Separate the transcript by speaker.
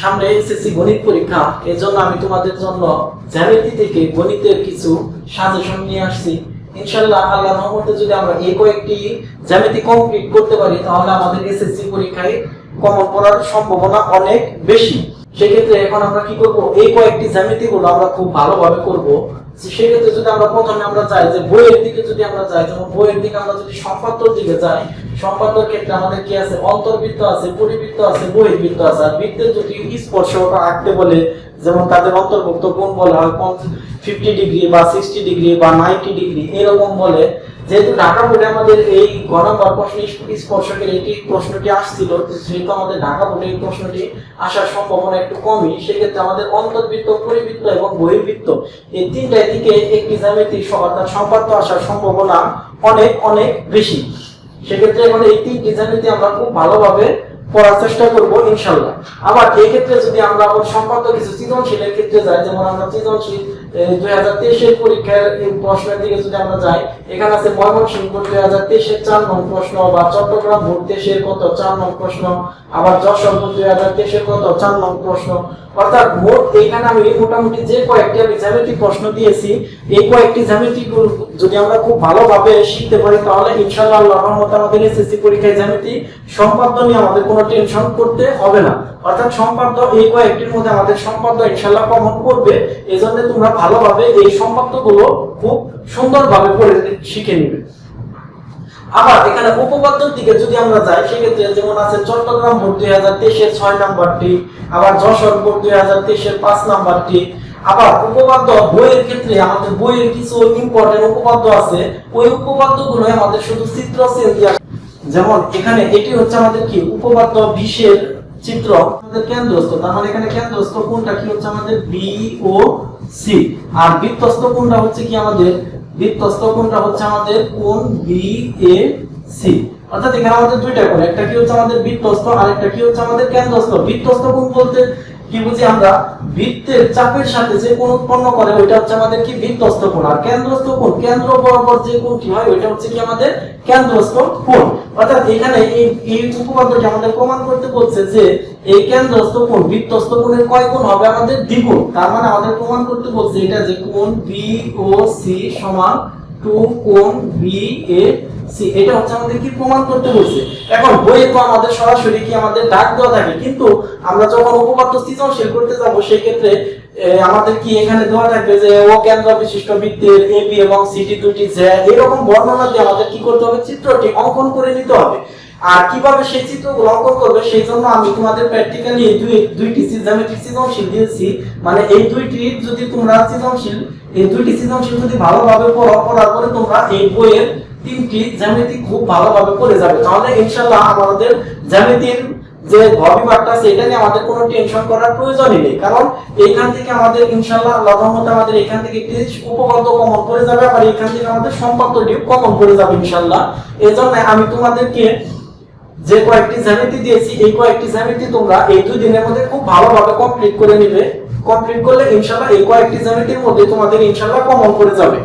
Speaker 1: সামনে এসএসসি গণিত পরীক্ষা। এর আমি তোমাদের জন্য জ্যামিতি থেকে গণিতের কিছু সাজেশন নিয়ে আসছি। ইনশাআল্লাহ আল্লাহ রহমতে যদি আমরা এই কয়েকটি জ্যামিতি কমপ্লিট করতে পারি, তাহলে আমাদের এসএসসি পরীক্ষায় কমন পড়ার সম্ভাবনা অনেক বেশি। সেক্ষেত্রে এখন আমরা কি করব? এই কয়েকটি জ্যামিতি গুলো আমরা খুব ভালোভাবে করব। সেক্ষেত্রে যদি আমরা প্রথমে আমরা যাই যে বইয়ের দিকে যদি আমরা যাই, যেমন বইয়ের দিকে আমরা যদি সম্পাদ্যর দিকে যাই সম্পাদ্যর ক্ষেত্রে আমাদের কি আছে? অন্তর্বৃত্ত আছে, পরিবৃত্ত আছে, বহির্বৃত্ত আছে। আর বৃত্তের যদি স্পর্শটা আঁকতে বলে, যেমন তাদের অন্তর্ভুক্ত কোণ বলা, হয় ফিফটি ডিগ্রি বা সিক্সটি ডিগ্রি বা নাইনটি ডিগ্রি এরকম বলে। যেহেতু ঢাকা বোর্ডে আমাদের এই গণবার প্রশ্ন স্পর্শকের এই প্রশ্নটি আসছিল সেহেতু আমাদের ঢাকা বোর্ডে এই প্রশ্নটি আসার সম্ভাবনা একটু কমই, সেক্ষেত্রে আমাদের অন্তর্বৃত্ত, পরিবৃত্ত এবং বহির্বৃত্ত, এই তিনটায় দিকে একটি জ্যামিতি অর্থাৎ সম্পাদ্য আসার সম্ভাবনা অনেক অনেক বেশি। সেক্ষেত্রে এখন এই তিন ডিজাইনটি আমরা খুব ভালোভাবে পড়ার চেষ্টা করব, ইনশাল্লাহ। আবার এই ক্ষেত্রে যদি আমরা আবার সম্পাদ্য কিছু সৃজনশীলের ক্ষেত্রে যাই, যেমন আমরা সৃজনশীল মোটামুটি যে কয়েকটি আমি প্রশ্ন দিয়েছি, এই কয়েকটি যদি আমরা খুব ভালোভাবে শিখতে পারি, তাহলে ইনশাআল্লাহ আমাদের পরীক্ষায় জ্যামিতি সম্পাদ্য নিয়ে আমাদের কোনো টেনশন করতে হবে না। অর্থাৎ সম্পাদ্য এই কয়েকটির মধ্যে আমাদের সম্পাদ্য ইনশাআল্লাহ কমন করবে এজন্য তোমরা ভালোভাবে এই সম্পাদ্যগুলো খুব সুন্দরভাবে পড়ে শিখে নিবে। আবার এখানে উপপাদ্যের দিকে যদি আমরা যাই, সেক্ষেত্রে যেমন আছে চট্টগ্রাম বোর্ড দুই হাজার তেইশের ছয় নাম্বারটি, আবার যশোর বোর্ড দুই হাজার তেইশের পাঁচ নাম্বারটি। আবার উপপাদ্য বইয়ের ক্ষেত্রে আমাদের বইয়ের কিছু ইম্পর্টেন্ট উপপাদ্য আছে, ওই উপপাদ্যগুলো আমাদের শুধু চিত্র চেঞ্জ যেমন এখানে এটি হচ্ছে আমাদের কি? উপপাদ্য বিশের চিত্র আমাদের কেন্দ্রস্থ। তার মানে এখানে কেন্দ্রস্থ কোনটা? কি হচ্ছে আমাদের বি ও সি আর বৃত্তস্থ কোনটা হচ্ছে কি আমাদের? বৃত্তস্থ কোনটা হচ্ছে আমাদের কোন বি এ সি অর্থাৎ এখানে আমাদের দুইটা কোণ একটা কি হচ্ছে আমাদের বৃত্তস্থ আর একটা কি হচ্ছে আমাদের কেন্দ্রস্থ। বৃত্তস্থ কোণ বলতে কি বুঝি আমরা? বৃত্তের চাপের সাথে যে কোণ উৎপন্ন করে, ওইটা হচ্ছে আমাদের কি? বৃত্তস্থ কোণ। আর কেন্দ্রস্থ কোণ, কেন্দ্র বরাবর যে কোণটি হয়, ওইটা হচ্ছে কি আমাদের? কেন্দ্রস্থ কোণ। অর্থাৎ এখানে এই এই উপপাদ্যটি আমাদের প্রমাণ করতে বলছে যে এই কেন্দ্রস্থ কোণ বৃত্তস্থ কোণের কয় কোণ হবে? আমাদের দ্বিগুণ। তার মানে আমাদের প্রমাণ করতে বলছে এটা যে কোণ বি ও সি সমান টু কোণ বি এ সি এটা হচ্ছে আমাদের কি প্রমাণ করতে বলছে? এখন বইয়ে তো আমাদের সরাসরি কি আমাদের ডাক দেওয়া থাকে? কিন্তু আমরা যখন উপপাদ্য সৃজনশীল করতে যাব সেই ক্ষেত্রে আমাদের কি এখানে দেওয়া থাকবে যে, ও কেন্দ্র বিশিষ্ট বৃত্তের এ বি এবং সিটি দুটি যে এরকম বর্ণনা দিয়ে আমাদের কি করতে হবে? চিত্রটি অঙ্কন করে নিতে হবে। আর কীভাবে সেই চিত্রগুলো অঙ্কন করবে, সেই জন্য আমি তোমাদের প্র্যাকটিক্যালি এই দুই, দুইটি জ্যামিতিক সৃজনশীল দিয়েছি। মানে এই দুইটি যদি তোমরা সৃজনশীল, এই দুইটি সৃজনশীল যদি ভালোভাবে পড়ো, পড়ার পরে তোমরা এই বইয়ের তিনটি জ্যামিতি খুব ভালোভাবে পড়ে যাবে। তাহলে ইনশাআল্লাহ আমাদের জ্যামিতির যে ভবিভাগটা আছে এটা নিয়ে আমাদের কোনো টেনশন করার প্রয়োজনই নেই। কারণ এইখান থেকে আমাদের ইনশাআল্লাহ আল্লাহ রহমতে আমাদের এখান থেকে একটি উপপাদ্য কমন করে যাবে আর এখান থেকে আমাদের সম্পাদ্যটিও কমন করে যাবে ইনশাআল্লাহ। এই জন্য আমি তোমাদেরকে যে কয়েকটি জ্যামিতি দিয়েছি, এই কয়েকটি জ্যামিতি তোমরা এই দুই দিনের মধ্যে খুব ভালোভাবে কমপ্লিট করে নিবে। কমপ্লিট করলে ইনশাআল্লাহ এই কয়েকটি জ্যামিতির মধ্যে তোমাদের ইনশাআল্লাহ কমন করে যাবে।